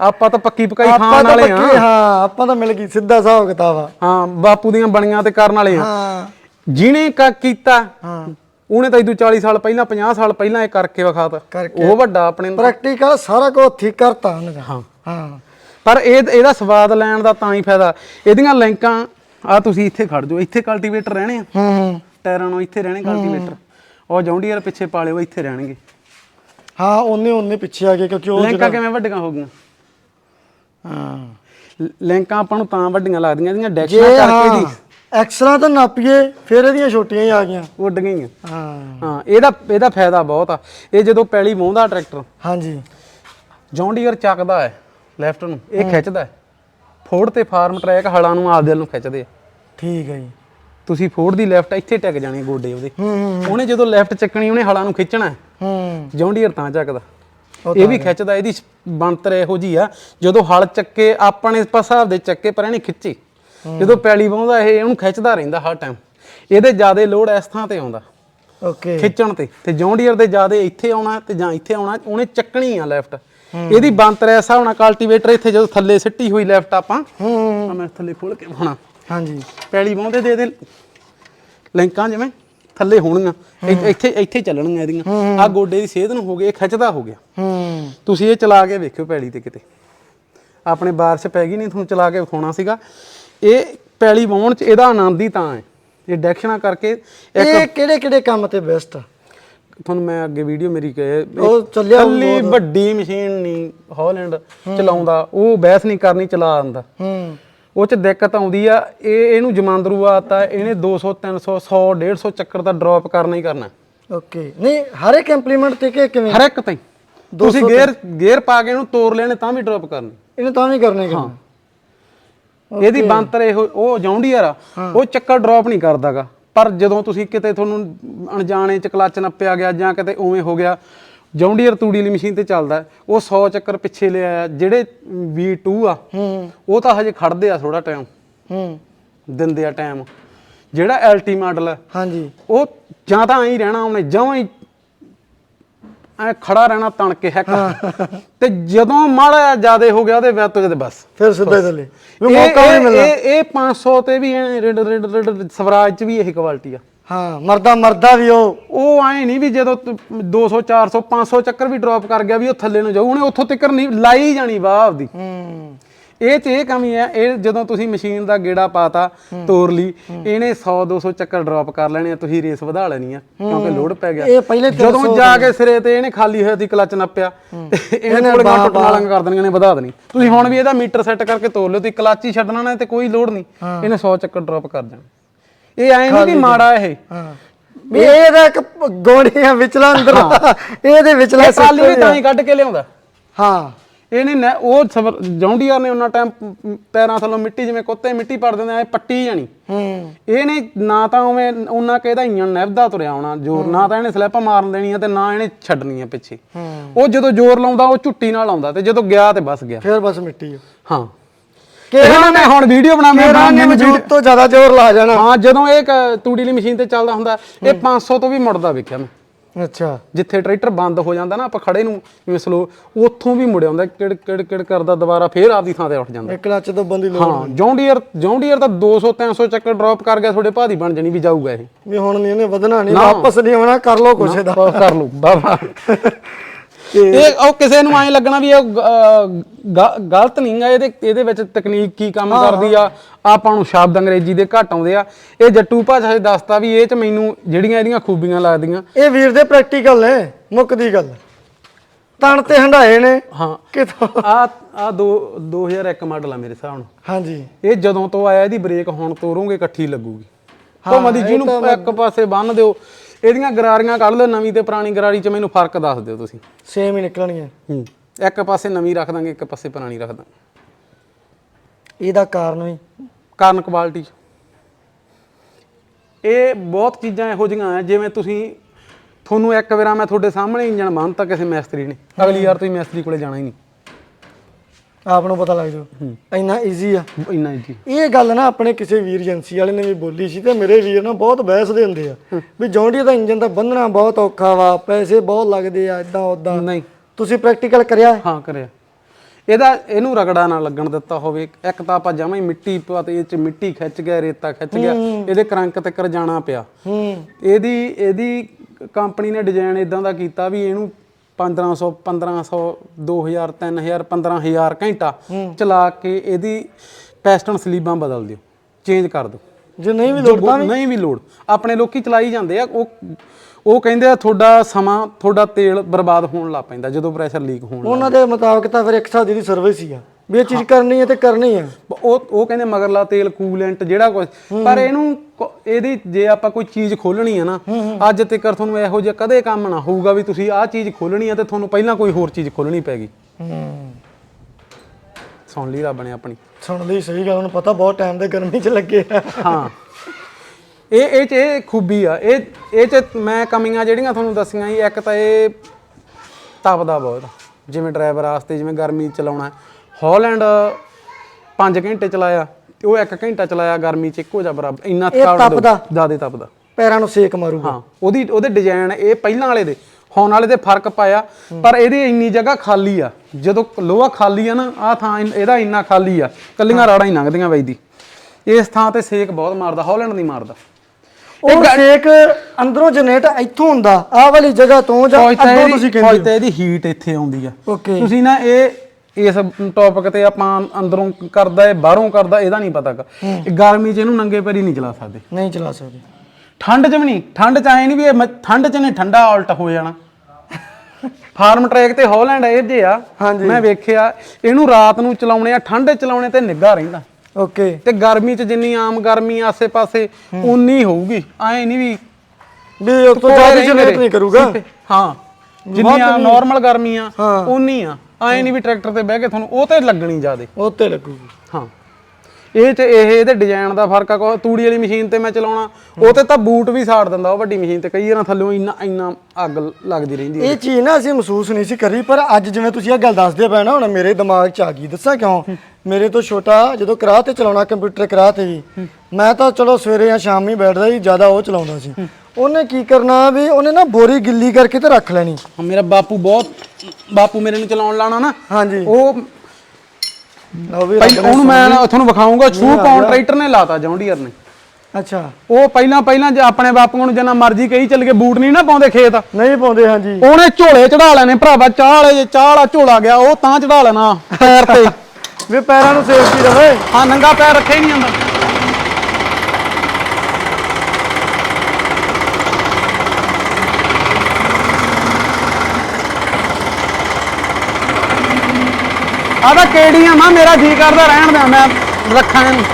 ਆਪਾਂ ਤਾਂ ਪੱਕੀ ਪਕਾਈ ਆਪਾਂ ਖਾਣ ਤਾਂ ਵਾਲੇ ਆ। ਹਾਂ ਆਪਾਂ ਤਾਂ ਮਿਲ ਗਈ ਸਿੱਧਾ ਹਿਸਾਬ ਕਿਤਾਬ ਆ। ਹਾਂ ਬਾਪੂ ਦੀਆਂ ਬਣੀਆਂ ਤੇ ਕਰਨ ਵਾਲੇ ਆ। ਹਾਂ। ਜਿਹਨੇ ਕ ਕੀਤਾ ਹਾਂ। ਉਹਨੇ ਤਾਂ ਇਦੋਂ 40 ਸਾਲ ਪਹਿਲਾਂ 50 ਸਾਲ ਪਹਿਲਾਂ ਇਹ ਕਰਕੇ ਵਿਖਾਤਾ। ਕਰਕੇ। ਉਹ ਵੱਡਾ ਆਪਣੇ ਨੂੰ ਪ੍ਰੈਕਟੀਕਲ ਸਾਰਾ ਕੁਝ ਠੀਕ ਕਰਤਾ ਉਹਨੇ। ਹਾਂ। ਹਾਂ। ਪਰ ਇਹ ਇਹਦਾ ਸਵਾਦ ਲੈਣ ਦਾ ਤਾਂ ਹੀ ਫਾਇਦਾ। ਇਹਦੀਆਂ ਲਿੰਕਾਂ ਆ ਤੁਸੀਂ ਇੱਥੇ ਖੜ ਜਾਓ ਇੱਥੇ ਕਲਟੀਵੇਟਰ ਰਹਿਣੇ ਆ। ਹੂੰ ਹੂੰ। ਟਾਇਰਾਂ ਨੂੰ ਇੱਥੇ ਰਹਿਣੇ ਕਲਟੀਵੇਟਰ ਉਹ ਜੌਂਡੀਅਰ ਪਿੱਛੇ ਪਾਲਿਓ ਇੱਥੇ ਰਹਿਣਗੇ। ਹਾਂ ਉਹਨੇ ਉਹਨੇ ਪਿੱਛੇ ਆ ਗਏ ਕਿਉਂਕਿ ਉਹ ਲਿੰਕਾਂ ਕਿਵੇਂ ਵੱਡੀਆਂ ਹੋ ਗਈਆਂ? ਹਾਂ। ਲ- ਲਿੰਕਾਂ ਆਪਾਂ ਨੂੰ ਤਾਂ ਵੱਡੀਆਂ ਲੱਗਦੀਆਂ ਇਹਦੀਆਂ ਜੇ ਡੈਕਸ਼ਨਾਂ ਕਰਕੇ ਹਾਂ। ਦੀ ਐਕਸਰਾ ਤਾਂ ਨਾਪੀਏ ਫਿਰ ਇਹਦੀਆਂ ਛੋਟੀਆਂ ਹੀ ਆ ਗਈਆਂ। ਉੱਡ ਗਈਆਂ ਹਾਂ। ਹਾਂ ਇਹਦਾ ਇਹਦਾ ਫਾਇਦਾ ਬਹੁਤ ਆ। ਇਹ ਜਦੋਂ ਪੈਲੀ ਵਾਹੁੰਦਾ ਟਰੈਕਟਰ ਹਾਂਜੀ। ਜੌਂਡੀਅਰ ਚੱਕਦਾ ਹੈ ਲੈਫਟ ਨੂੰ ਇਹ ਖਿੱਚਦਾ ਹੈ। ਫੋਰਡ ਤੇ ਫਾਰਮ ਟਰੈਕ ਹਲਾਂ ਨੂੰ ਆਪਦੇ ਵੱਲ ਨੂੰ ਖਿੱਚਦੇ ਆ। ਠੀਕ ਹੈ ਜੀ। ਤੁਸੀਂ ਫੋਰਡ ਦੀ ਲੈਫਟ ਇੱਥੇ ਟਿਕ ਜਾਣੀ ਗੋਡੇ ਉਹਦੇ। ਉਹਨੇ ਜਦੋਂ ਲੈਫਟ ਚੱਕਣੀ ਉਹਨੇ ਹਲਾਂ ਨੂੰ ਖਿੱਚਣਾ ਹੈ। ਜੌਂਡੀਅਰ ਤਾਂ ਚੱਕਦਾ। ਇਹ ਵੀ ਖਿੱਚਦਾ ਇਹਦੀ ਬੰਤਰ ਇਹੋ ਜੀ ਆ। ਜਦੋਂ ਹਲ ਚੱਕੇ ਆਪਣੇ ਹਿਸਾਬ ਦੇ ਚੱਕੇ ਪਰ ਇਹਨੇ ਖਿੱਚੀ। ਜਦੋਂ ਪੈਲੀ ਵਾਹੁੰਦਾ ਇਹ ਉਹਨੂੰ ਖਿੱਚਦਾ ਰਹਿੰਦਾ ਹਰ ਟਾਈਮ ਇਹਦੇ ਜਿਆਦੇ ਲੋਡ ਇਸ ਥਾਂ ਤੇ ਆਉਂਦਾ। ਓਕੇ ਖਿੱਚਣ ਤੇ। ਤੇ ਜੌਂਡੀਅਰ ਦੇ ਜਿਆਦੇ ਇੱਥੇ ਆਉਣਾ ਤੇ ਜਾਂ ਇੱਥੇ ਆਉਣਾ ਉਹਨੇ ਚੱਕਣੀ ਆ ਲੈਫਟ ਇਹਦੀ ਬੰਤਰ ਐਸਾ ਹੋਣਾ ਕਲਟੀਵੇਟਰ ਇੱਥੇ ਜਦੋਂ ਥੱਲੇ ਸਿੱਟੀ ਹੋਈ ਲੈਫਟ ਆਪਾਂ ਹੂੰ। ਮੈਂ ਥੱਲੇ ਖੋਲ ਕੇ ਪਾਉਣਾ ਹਾਂਜੀ। ਪੈਲੀ ਵਾਹੁੰਦੇ ਦੇ ਇਹਦੇ ਲਿੰਕਾਂ ਜਿਵੇਂ ਥੱਲੇ ਹੋਣਗੀਆਂ। ਇੱਥੇ ਇੱਥੇ ਚੱਲਣਗੀਆਂ ਇਹਦੀਆਂ। ਆ ਗੋਡੇ ਦੀ ਸੇਧ ਨੂੰ ਹੋ ਇਹ ਖਿੱਚਦਾ ਹੋ ਗਿਆ। ਹੂੰ। ਤੁਸੀਂ ਇਹ ਚਲਾ ਕੇ ਵੇਖਿਓ ਪੈਲੀ ਤੇ ਕਿਤੇ। ਆਪਣੇ ਬਾਰਿਸ਼ ਪੈ ਗਈ ਨਹੀਂ ਤੁਹਾਨੂੰ ਚਲਾ ਕੇ ਵਿਖਾਉਣਾ ਸੀਗਾ। ਇਹ ਪੈਲੀ ਵਾਉਣ ਚ ਇਹਦਾ ਆਨੰਦ ਹੀ ਤਾਂ ਹੈ। ਇਹ ਡੈਕਸ਼ਨਾਂ ਕਰਕੇ ਇਹ ਕਿਹੜੇ ਕਿਹੜੇ ਕੰਮ ਤੇ ਬੈਸਟ ਤੁਹਾਨੂੰ ਮੈਂ ਅੱਗੇ ਵੀਡੀਓ ਮੇਰੀ ਕਹੇ ਉਹ ਚੱਲਿਆ ਕੱਲੀ ਵੱਡੀ ਮਸ਼ੀਨ ਨਹੀਂ ਹਾਲੈਂਡ ਚਲਾਉਂਦਾ ਉਹ ਬਹਿਸ ਨਹੀਂ ਕਰਨੀ ਚਲਾ ਆਂਦਾ। ਹੂੰ। ਉਹ ਚ ਦਿੱਕਤ ਆਉਂਦੀ ਆ ਇਹ ਇਹਨੂੰ ਜਮਾਂਦਰੂ ਆਤਾ ਇਹਨੇ 200 300 100 150 ਚੱਕਰ ਦਾ ਡ੍ਰੌਪ ਕਰਨਾ ਹੀ ਕਰਨਾ। ਓਕੇ ਨਹੀਂ ਹਰ ਇੱਕ ਇੰਪਲੀਮੈਂਟ ਤੇ ਕਿ ਕਿਵੇਂ? ਹਰ ਇੱਕ ਤੇ ਤੁਸੀਂ ਗੇਅਰ ਗੇਅਰ ਪਾ ਕੇ ਇਹਨੂੰ ਤੋੜ ਲੈਣੇ ਤਾਂ ਵੀ ਡ੍ਰੌਪ ਕਰਨੀ। ਇਹਨੇ ਤਾਂ ਵੀ ਕਰਨੇ ਕਰਨੇ। ਇਹਦੀ ਬੰਤਰ ਇਹੋ ਉਹ ਜੌਂਡੀਅਰ ਆ। ਉਹ ਚੱਕਰ ਡ੍ਰੌਪ ਨਹੀਂ ਕਰਦਾਗਾ। ਪਰ ਜਦੋਂ ਤੁਸੀਂ ਕਿਤੇ ਤੁਹਾਨੂੰ ਅਣਜਾਣੇ ਚ ਕਲੱਚ ਨੱਪਿਆ ਗਿਆ ਜਾਂ ਕਿਤੇ ਉਵੇਂ ਹੋ ਗਿਆ ਜੌਂਡੀਅਰ ਤੂੜੀ ਵਾਲੀ ਮਸ਼ੀਨ ਤੇ ਚੱਲਦਾ ਉਹ 100 ਚੱਕਰ ਪਿੱਛੇ ਲਿਆ ਜਿਹੜੇ V2 ਆ ਉਹ ਤਾਂ ਹਜੇ ਖੜਦੇ ਆ ਥੋੜਾ ਟਾਈਮ ਹੂੰ। ਦਿੰਦੇ ਆ ਟਾਈਮ ਜਿਹੜਾ LT ਮਾਡਲ ਹਾਂਜੀ। ਉਹ ਜਾਂ ਤਾਂ ਐਂ ਹੀ ਰਹਿਣਾ ਉਹਨੇ ਜਮਾਂ ਹੀ ਐ ਖੜਾ ਰਹਿਣਾ ਤਣ ਕੇ ਹੈਕ ਤੇ ਜਦੋਂ ਮਾੜਾ ਜਿਆਦੇ ਹੋ ਗਿਆ ਉਹਦੇ ਵਿੱਤ ਤੇ ਬਸ। ਫਿਰ ਸਿੱਧੇ ਥੱਲੇ ਵੀ ਇਹ- ਮੌਕਾ ਨਹੀਂ ਮਿਲਣਾ। ਇਹ ਇਹ 500 ਤੇ ਵੀ ਐਂ ਰਿਡ ਰਿਡ ਰਿਡ ਸਵਰਾਜ ਚ ਵੀ ਇਹੀ ਕੁਆਲਿਟੀ ਆ। ਹਾਂ ਮਰਦਾ ਮਰਦਾ ਵੀ ਉਹ। ਉਹ ਐ ਨਹੀਂ ਵੀ ਜਦੋਂ ਤੂੰ 200 400 500 ਚੱਕਰ ਵੀ ਡ੍ਰੌਪ ਕਰ ਗਿਆ ਵੀ ਉਹ ਥੱਲੇ ਨੂੰ ਜਾਊ। ਉਹਨੇ ਉੱਥੋਂ ਤੱਕ ਨਹੀਂ ਲਾਈ ਜਾਣੀ ਵਾਹ ਆਪਦੀ। ਹੂੰ। ਇਹ ਚ ਇਹ ਕਮੀ ਹੈ ਇਹ ਜਦੋਂ ਤੁਸੀਂ ਮਸ਼ੀਨ ਦਾ ਗੇੜਾ ਪਾਤਾ ਤੋਰ ਲਈ ਇਹਨੇ 100 200 ਚੱਕਰ ਡ੍ਰੌਪ ਕਰ ਲੈਣੇ ਆ ਤੁਸੀਂ ਰੇਸ ਵਧਾ ਲੈਣੀ ਆ ਕਿਉਂਕਿ ਲੋਡ ਪੈ ਗਿਆ। ਇਹ ਪਹਿਲੇ ਤਿੰਨ ਜਦੋਂ ਜਾ ਕੇ ਸਿਰੇ ਤੇ ਇਹਨੇ ਖਾਲੀ ਹੋਇਆ ਦੀ ਕਲਚ ਨੱਪਿਆ ਇਹਨੇ ਕੋਲੀਆਂ ਟੁੱਟਣ ਵਾਲਾਂ ਕਰ ਦੇਣੀਆਂ ਨੇ ਵਧਾ ਦੇਣੀ। ਤੁਸੀਂ ਹੁਣ ਵੀ ਇਹਦਾ ਮੀਟਰ ਸੈੱਟ ਕਰਕੇ ਤੋਰ ਲਿਓ ਤੁਸੀਂ ਕਲਚ ਹੀ ਛੱਡਣਾ ਨਾ ਤੇ ਕੋਈ ਲੋਡ ਨਹੀਂ। ਇਹਨੇ 100 ਚੱਕਰ ਡ੍ਰੌਪ ਕਰ ਜਾਣਾ ਇਹ ਐਂ ਨਹੀਂ ਕਿ ਮਾੜਾ ਇਹ। ਵੀ ਇਹਦਾ ਇੱਕ ਗੋੜੀਆਂ ਵਿਚਲਾ ਅੰਦਰ। ਇਹਦੇ ਵਿਚਲਾ ਟਰਾਲੀ ਵੀ ਤਾਂ ਹੀ ਕੱਢ ਕੇ ਲਿਆਉਂਦਾ। ਹਾਂ। ਇਹਨੇ ਨੈ- ਉਹ ਸਬਰ- ਜੌਂਡੀਅਰ ਨੇ ਉਹਨਾਂ ਟਾਈਮ ਪੈਰਾਂ ਥੱਲੋਂ ਮਿੱਟੀ ਜਿਵੇਂ ਕੁੱਤੇ ਮਿੱਟੀ ਪੜ ਦਿੰਦੇ ਆ ਪੱਟੀ ਜਾਣੀ। ਹੂੰ। ਇਹਨੇ ਨਾ ਤਾਂ ਉਵੇਂ ਉਹਨਾਂ ਕਿਹਦਾ ਇੰਜਣ ਨੈਵਦਾ ਤੁਰਿਆ ਆਉਣਾ ਜ਼ੋਰ ਨਾ ਤਾਂ ਇਹਨੇ ਸਲਿੱਪ ਮਾਰਨ ਦੇਣੀ ਆ ਤੇ ਨਾ ਇਹਨੇ ਛੱਡਣੀ ਆ ਪਿੱਛੇ। ਉਹ ਜਦੋਂ ਜ਼ੋਰ ਲਾਉਂਦਾ ਉਹ ਝੁੱਟੀ ਨਾਲ ਆਉਂਦਾ ਤੇ ਜਦੋਂ ਗਿਆ ਤੇ ਬਸ ਗਿਆ। ਫਿਰ ਬਸ ਮਿੱਟੀ ਹਾਂ। ਕਿਹੜਾ ਇਹਨਾਂ ਨੇ ਹੁਣ ਵੀਡੀਓ ਬਣਾਉਣੀ ਕਿਹੜਾ ਨੇ ਮੌਜੂਦ ਤੋਂ ਜ਼ਿਆਦਾ ਜ਼ੋਰ ਲਾ ਜਾਣਾ? ਹਾਂ ਜਦੋਂ ਇਹ ਕ- ਤੂੜੀ ਵਾਲੀ ਮਸ਼ੀਨ ਤੇ ਚੱਲਦਾ ਹੁੰਦਾ ਇਹ 500 ਤੋਂ ਵੀ ਮੁੜਦਾ ਵੇਖਿਆ ਮੈਂ। ਅੱਛਾ। ਜਿੱਥੇ ਟਰੈਕਟਰ ਬੰਦ ਹੋ ਜਾਂਦਾ ਨਾ ਆਪਾਂ ਖੜੇ ਨੂੰ ਜਿਵੇਂ ਸਲੋ ਉੱਥੋਂ ਵੀ ਮੁੜ ਆਉਂਦਾ ਕਿੜ ਕਿੜ ਕਿੜ ਕਰਦਾ ਦੁਬਾਰਾ ਫੇਰ ਆਪਦੀ ਥਾਂ ਤੇ ਉੱਠ ਜਾਂਦਾ। ਇੱਕ ਲੱਚ ਤੋਂ ਬੰਦੀ ਲੋ ਹਾਂ ਜੌਂਡੀਅਰ ਜੌਂਡੀਅਰ ਤਾਂ 200 300 ਚੱਕਰ ਡ੍ਰੌਪ ਕਰ ਗਿਆ ਤੁਹਾਡੇ ਭਾਦੀ ਬਣ ਜਣੀ ਵੀ ਜਾਊਗਾ ਇਹ। ਵੀ ਹੁਣ ਨਹੀਂ ਇਹਨੇ ਵਧਣਾ ਨਹੀਂ ਵਾਪਸ ਨਹੀਂ ਆਉਣਾ ਕਰ ਲੋ ਕੁਛ ਇਹਦਾ। ਕਰ ਲੂ ਬਾਬਾ ਇਹ ਉਹ ਕਿਸੇ ਨੂੰ ਐਂ ਲੱਗਣਾ ਵੀ ਇਹ ਗਲਤ ਨਹੀਂ ਗਾ ਇਹਦੇ ਇਹਦੇ ਵਿੱਚ ਤਕਨੀਕ ਕੀ ਕੰਮ ਕਰਦੀ ਆ ਆਪਾਂ ਨੂੰ ਸ਼ਬਦ ਅੰਗਰੇਜ਼ੀ ਦੇ ਘੱਟ ਆਉਂਦੇ ਆ। ਇਹ ਜੱਟੂ ਭਾਸ਼ਾ 'ਚ ਦੱਸਤਾ ਵੀ ਇਹ ਚ ਮੈਨੂੰ ਜਿਹੜੀਆਂ ਇਹਦੀਆਂ ਖੂਬੀਆਂ ਲੱਗਦੀਆਂ। ਇਹ ਵੀਰ ਦੇ ਪ੍ਰੈਕਟੀਕਲ ਨੇ ਮੁੱਕਦੀ ਗੱਲ। ਤਣ ਤੇ ਹੰਡਾਏ ਨੇ। ਹਾਂ। ਕਿਥੋਂ? ਆ ਆ ਦੋ 2001 ਮਾਡਲ ਆ ਮੇਰੇ ਹਿਸਾਬ ਨਾਲ। ਹਾਂਜੀ। ਇਹ ਜਦੋਂ ਤੋਂ ਆਇਆ ਇਹਦੀ ਬ੍ਰੇਕ ਹੁਣ ਤੋਰੋਗੇ ਇਕੱਠੀ ਲੱਗੂਗੀ। ਭਾਵੇਂ ਦੀ ਜਿਹਨੂੰ ਇੱਕ ਪਾਸੇ ਬੰਨ ਦਿਓ ਇਹਦੀਆਂ ਗਰਾਰੀਆਂ ਕੱਢ ਲਓ ਨਵੀਂ ਤੇ ਪੁਰਾਣੀ ਗਰਾਰੀ 'ਚ ਮੈਨੂੰ ਫ਼ਰਕ ਦੱਸ ਦਿਓ ਤੁਸੀਂ। ਸੇਮ ਹੀ ਨਿਕਲਣਗੀਆਂ। ਹੂੰ ਇੱਕ ਪਾਸੇ ਨਵੀਂ ਰੱਖ ਦਾਂਗੇ ਇੱਕ ਪਾਸੇ ਪੁਰਾਣੀ ਰੱਖ ਦਾਂਗੇ। ਇਹਦਾ ਕਾਰਨ ਵੀ? ਕਾਰਨ ਕੁਆਲਿਟੀ ਇਹ ਬਹੁਤ ਚੀਜ਼ਾਂ ਇਹੋ ਜਿਹੀਆਂ ਆ ਜਿਵੇਂ ਤੁਸੀਂ ਤੁਹਾਨੂੰ ਇੱਕ ਵਾਰ ਮੈਂ ਤੁਹਾਡੇ ਸਾਹਮਣੇ ਇੰਜਣ ਬੰਨਤਾ ਕਿਸੇ ਮਿਸਤਰੀ ਨੇ ਅਗਲੀ ਵਾਰ ਤੁਸੀਂ ਮਿਸਤਰੀ ਕੋਲੇ ਜਾਣਾ ਹੀ ਨਹੀਂ। ਆਪ ਨੂੰ ਪਤਾ ਲੱਗ ਜਾਊ। ਇੰਨਾ ਈਜ਼ੀ ਆ। ਇੰਨਾ ਜੀ ਇਹ ਗੱਲ ਨਾ ਆਪਣੇ ਕਿਸੇ ਵੀਰ ਏਜੰਸੀ ਵਾਲੇ ਨੇ ਵੀ ਬੋਲੀ ਸੀ ਤੇ ਮੇਰੇ ਵੀਰ ਨਾ ਬਹੁਤ ਬਹਿਸਦੇ ਹੁੰਦੇ ਆ। ਵੀ ਜੌਂਡੀ ਦਾ ਇੰਜਨ ਤਾਂ ਬੰਨਣਾ ਬਹੁਤ ਔਖਾ ਵਾ ਪੈਸੇ ਬਹੁਤ ਲੱਗਦੇ ਆ ਇਦਾਂ ਉਦਾਂ ਨਹੀਂ। ਤੁਸੀਂ ਪ੍ਰੈਕਟੀਕਲ ਕਰਿਆ? ਹੈ? ਕਰਿਆ। ਇਹਦਾ ਇਹਨੂੰ ਰਗੜਾ ਨਾ ਲੱਗਣ ਦਿੱਤਾ ਹੋਵੇ। ਇੱਕ ਤਾਂ ਆਪਾਂ ਜਮਾਂ ਹੀ ਮਿੱਟੀ ਪਾ ਤੇ ਇਹ ਚ ਮਿੱਟੀ ਖਿੱਚ ਗਿਆ ਰੇਤਾ ਖਿੱਚ ਗਿਆ। ਇਹਦੇ ਕਰੰਕ ਤੱਕ ਜਾਣਾ ਪਿਆ। ਹੂੰ। ਇਹਦੀ ਇਹਦੀ ਕੰਪਨੀ ਨੇ ਡਿਜ਼ਾਈਨ ਇਦਾਂ ਦਾ ਕੀਤਾ ਵੀ ਇਹਨੂੰ 1500 1500 2000 3000 15000 ਘੰਟਾ ਚਲਾ ਕੇ ਇਹਦੀ ਪੈਸਟਨ ਸਲੀਬਾਂ ਬਦਲ ਦਿਓ ਚੇਂਜ ਕਰ ਦਿਓ। ਜੇ ਨਹੀਂ ਵੀ ਜੋ ਨਹੀਂ ਵੀ ਲੋੜ। ਆਪਣੇ ਲੋਕੀ ਚਲਾਈ ਜਾਂਦੇ ਆ ਉਹ ਉਹ ਕਹਿੰਦੇ ਆ ਤੁਹਾਡਾ ਸਮਾਂ ਤੁਹਾਡਾ ਤੇਲ ਬਰਬਾਦ ਹੋਣ ਲੱਗ ਪੈਂਦਾ ਜਦੋਂ ਪ੍ਰੈਸ਼ਰ ਲੀਕ ਹੋਣ ਲੱਗ ਉਹਨਾਂ ਦੇ ਮੁਤਾਬਕ ਤਾਂ ਫਿਰ ਇੱਕ ਸਾਲ ਦੀ ਸਰਵਿਸ ਹੀ ਆ। ਵੀ ਇਹ ਚੀਜ਼ ਕਰਨੀ ਹੈ ਤੇ ਕਰਨੀ ਹੈ। ਉਹ ਉਹ ਕਹਿੰਦੇ ਮਗਰਲਾ ਤੇਲ ਕੂਲੈਂਟ ਜਿਹੜਾ ਕੁਝ ਪਰ ਇਹਨੂੰ ਕ- ਇਹਦੀ ਜੇ ਆਪਾਂ ਕੋਈ ਚੀਜ਼ ਖੋਲਣੀ ਹੈ ਨਾ ਅੱਜ ਤੱਕ ਤੁਹਾਨੂੰ ਇਹੋ ਜਿਹਾ ਕਦੇ ਕੰਮ ਨਾ ਹੋਊਗਾ ਵੀ ਤੁਸੀਂ ਆਹ ਚੀਜ਼ ਖੋਲਣੀ ਹੈ ਤੇ ਤੁਹਾਨੂੰ ਪਹਿਲਾਂ ਕੋਈ ਹੋਰ ਚੀਜ਼ ਖੋਲਣੀ ਪੈਗੀ ਹੂੰ। ਸੁਣ ਲਈ ਰੱਬ ਨੇ ਆਪਣੀ। ਸੁਣ ਲਈ ਸਹੀ ਗੱਲ ਉਹਨੂੰ ਪਤਾ ਬਹੁਤ ਟਾਈਮ ਦੇ ਗਰਮੀ 'ਚ ਲੱਗੇ ਆ। ਹਾਂ। ਇਹ ਇਹ ਚ ਇਹ ਖੂਬੀ ਆ। ਇਹ ਇਹ ਚ ਮੈਂ ਕਮੀਆਂ ਜਿਹੜੀਆਂ ਤੁਹਾਨੂੰ ਦੱਸੀਆਂ ਇੱਕ ਤਾਂ ਇਹ ਤਪਦਾ ਬਹੁਤ। ਜਿਵੇਂ ਡਰਾਈਵਰ ਵਾਸਤੇ ਜਿਵੇਂ ਗਰਮੀ 'ਚ ਚਲਾਉਣਾ। ਹੈ। ਹਾਲੈਂਡ 5 ਘੰਟੇ ਚਲਾਇਆ ਤੇ ਉਹ 1 ਘੰਟਾ ਚਲਾਇਆ ਗਰਮੀ 'ਚ ਇੱਕੋ ਜਿਹਾ ਬਰਾਬਰ ਇੰਨਾ ਇਹ ਤਪਦਾ? ਜ਼ਿਆਦਾ ਤਪਦਾ। ਪੈਰਾਂ ਨੂੰ ਸੇਕ ਮਾਰੂਗਾ। ਹਾਂ ਉਹਦੀ ਉਹਦੇ ਡਿਜ਼ਾਈਨ ਇਹ ਪਹਿਲਾਂ ਵਾਲੇ ਦੇ ਹੁਣ ਵਾਲੇ ਦੇ ਫ਼ਰਕ ਪਾਇਆ ਪਰ ਇਹਦੀ ਇੰਨੀ ਜਗ੍ਹਾ ਖਾਲੀ ਆ ਜਦੋਂ ਲੋਹਾ ਖਾਲੀ ਆ ਨਾ ਆ ਥਾਂ ਇਨ- ਇਹਦਾ ਇੰਨਾ ਖਾਲੀ ਆ ਕੱਲੀਆਂ ਰਾੜਾਂ ਹੀ ਲੰਘਦੀਆਂ ਬਾਈ ਦੀ। ਇਸ ਥਾਂ ਤੇ ਸੇਕ ਬਹੁਤ ਮਾਰਦਾ ਹਾਲੈਂਡ ਨਹੀਂ ਮਾਰਦਾ। ਉਹ ਸੇਕ ਅੰਦਰੋਂ ਜਨਰੇਟ ਇੱਥੋਂ ਹੁੰਦਾ ਆਹ ਵਾਲੀ ਜਗ੍ਹਾ ਤੋਂ ਜਾਂ ਫੌਜ ਤਾਂ ਅੱਗੋਂ ਇਹਦੀ ਤੁਸੀਂ ਫੌਜ ਕਹਿੰਦੇ ਤਾਂ ਇਹਦੀ ਹੀਟ ਇੱਥੇ ਆਉਂਦੀ ਆ। ਓਕੇ ਤੁਸੀਂ ਨਾ ਇਹ ਇਸ ਟੌਪਿਕ ਤੇ ਆਪਾਂ ਅੰਦਰੋਂ ਕਰਦਾ ਇਹ ਬਾਹਰੋਂ ਕਰਦਾ ਇਹਦਾ ਨਹੀਂ ਪਤਾ। ਇਹ ਗਰਮੀ 'ਚ ਇਹਨੂੰ ਨੰਗੇ ਪੈਰੀ ਨਹੀਂ ਚਲਾ ਸਕਦੇ। ਨਹੀਂ ਚਲਾ ਸਕਦੇ। ਠੰਡ 'ਚ ਵੀ ਨਹੀਂ ਠੰਡ 'ਚ ਆਏ ਨਹੀਂ ਵੀ ਇਹ ਮ- ਠੰਡ 'ਚ ਨੇ ਠੰਡਾ ਆਲਟ ਹੋ ਜਾਣਾ। ਫਾਰਮ ਟਰੈਕ ਤੇ ਹਾਲੈਂਡ ਇਹ ਜੇ ਆ ਹਾਂਜੀ। ਮੈਂ ਵੇਖਿਆ ਇਹਨੂੰ ਰਾਤ ਨੂੰ ਚਲਾਉਣੇ ਆ ਠੰਡ 'ਚ ਚਲਾਉਣੇ ਤੇ ਨਿੱਘਾ ਰਹਿੰਦਾ। ਓਕੇ। ਤੇ ਗਰਮੀ 'ਚ ਜਿੰਨੀ ਆਮ ਗਰਮੀ ਆਸੇ-ਪਾਸੇ ਉਨੀ ਹੋਊਗੀ। ਐ ਨਹੀਂ ਵੀ ਵੀ ਉਹ ਤੋਂ ਜ਼ਿਆਦਾ ਜਨਰੇਟ ਨਹੀਂ ਕਰੂਗਾ। ਹਾਂ। ਜਿੰਨੀ ਆ ਨਾਰਮਲ ਗਰਮੀ ਆ ਉਨੀ ਆ। ਐ ਨਹੀਂ ਵੀ ਟਰੈਕਟਰ ਤੇ ਬਹਿ ਕੇ ਤੁਹਾਨੂੰ ਉਹ ਤੇ ਲੱਗਣੀ ਜ਼ਿਆਦੇ। ਉਹ ਤੇ ਲੱਗੂਗੀ। ਹਾਂ। ਇਹ ਚ ਇਹ ਇਹਦੇ ਡਿਜ਼ਾਈਨ ਦਾ ਫ਼ਰਕ ਆ ਕੋ ਤੂੜੀ ਵਾਲੀ ਮਸ਼ੀਨ ਤੇ ਮੈਂ ਚਲਾਉਣਾ ਉਹ ਤੇ ਤਾਂ ਬੂਟ ਵੀ ਸਾੜ ਦਿੰਦਾ ਉਹ ਵੱਡੀ ਮਸ਼ੀਨ ਤੇ ਕਈ ਵਾਰਾਂ ਥੱਲੋਂ ਇੰਨਾ ਇੰਨਾ ਅੱਗ ਲੱਗਦੀ ਰਹਿੰਦੀ ਹੈ ਇਹ ਚੀਜ਼ ਨਾ ਅਸੀਂ ਮਹਿਸੂਸ ਨਹੀਂ ਸੀ ਕਰੀ ਪਰ ਅੱਜ ਜਿਵੇਂ ਤੁਸੀਂ ਇਹ ਗੱਲ ਦੱਸਦੇ ਪਏ ਨਾ ਹੁਣ ਮੇਰੇ ਦਿਮਾਗ 'ਚ ਆ ਗਈ ਦੱਸਾਂ ਕਿਉਂ? ਮੇਰੇ ਤੋਂ ਛੋਟਾ ਜਦੋਂ ਕਰਾਹ ਤੇ ਚਲਾਉਣਾ ਕੰਪਿਊਟਰ ਕਰਾਹ ਤੇ ਵੀ ਮੈਂ ਤਾਂ ਚਲੋ ਸਵੇਰੇ ਜਾਂ ਸ਼ਾਮ ਹੀ ਬੈਠਦਾ ਸੀ ਜ਼ਿਆਦਾ ਉਹ ਚਲਾਉਂਦਾ ਸੀ। ਉਹਨੇ ਕੀ ਕਰਨਾ ਵੀ ਉਹਨੇ ਨਾ ਬੋਰੀ ਗਿੱਲੀ ਕਰਕੇ ਤੇ ਰੱਖ ਲੈਣੀ। ਹਾਂ, ਮੇਰਾ ਬਾਪੂ ਬਹੁਤ ਬਾਪੂ ਮੇਰੇ ਨੂੰ ਚਲਾਉਣ ਲਾਣਾ ਨਾ। ਹਾਂਜੀ। ਉਹ ਲਓ ਵੀ ਪਹਿਲਾਂ ਉਹਨੂੰ ਮੈਂ ਨਾ ਤੁਹਾਨੂੰ ਵਿਖਾਉਂਗਾ ਛੂ ਪਾਉਣ ਟਰੈਕਟਰ ਨੇ ਲਾਤਾ ਜੌਂਡੀਅਰ ਨੇ। ਅੱਛਾ। ਉਹ ਪਹਿਲਾਂ ਪਹਿਲਾਂ ਜੇ ਆਪਣੇ ਬਾਪੂ ਨੂੰ ਜਿੰਨਾ ਮਰਜ਼ੀ ਕਹੀ ਚੱਲ ਕੇ ਬੂਟ ਨਹੀਂ ਨਾ ਪਾਉਂਦੇ ਖੇਤ। ਨਹੀਂ ਪਾਉਂਦੇ ਹਾਂਜੀ। ਉਹਨੇ ਝੋਲੇ ਚੜਾ ਲੈਣੇ ਭਰਾਵਾ ਚਾਹ ਵਾਲੇ ਜੇ ਚਾਹ ਵਾਲਾ ਝੋਲਾ ਗਿਆ ਉਹ ਤਾਂ ਚੜਾ ਲੈਣਾ ਪੈਰ ਤੇ। ਵੀ ਪੈਰਾਂ ਨੂੰ ਸੇਫਟੀ ਰਵੇ। ਹਾਂ, ਨੰਗਾ ਪੈਰ ਰੱਖਿਆ ਹੀ ਨਹੀਂ ਜਾਂਦਾ। ਆਦਾ ਕਿਹੜੀਆਂ ਮਾਂ ਮੇਰਾ ਜੀ ਕਰਦਾ ਰਹਿਣ ਦਿਆਂ, ਮੈਂ ਰੱਖਾਂ ਇਹਨੂੰ